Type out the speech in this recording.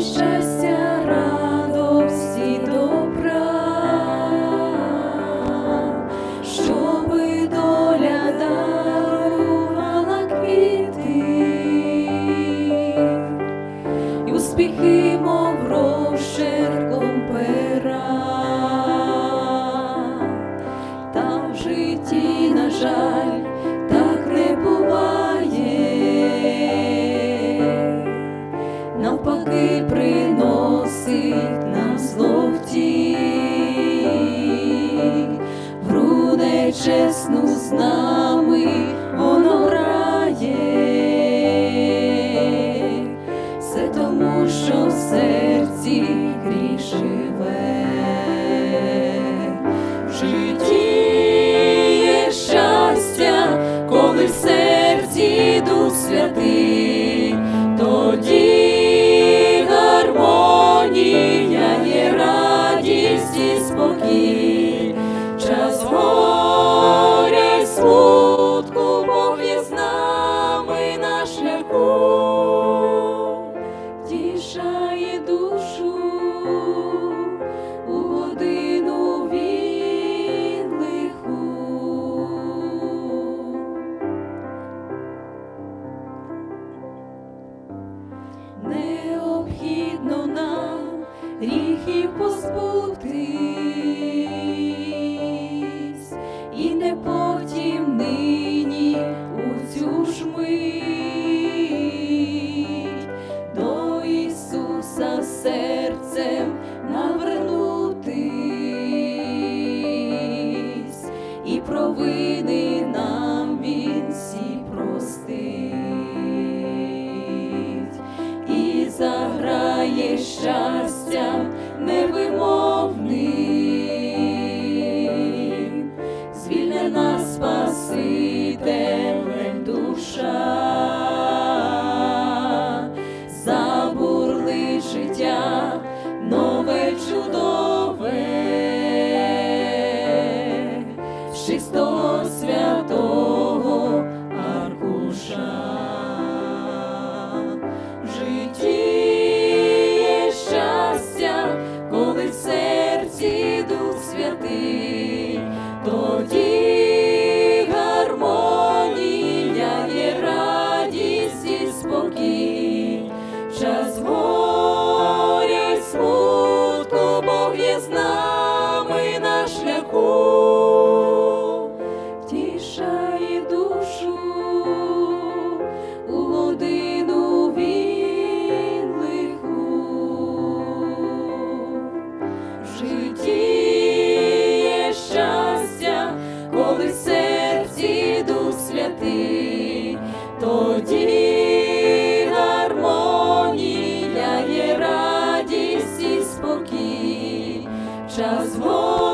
щастя, радості, добра, щоби доля дарувала квіти, і успіхи, мов та в житті, на жаль, навпаки приносить нам зло втіх, гру нечесну з нами воно грає, все тому, що в серці спокій, час горя й смутку, Бог є з нами на шляху, тішає душу у годину він лиху. Необхідно нам гріхів позбутись, дарує щастя невимовним, звільнена, спасителем душа, забурли життя, нове чудове, чисто. наша змога.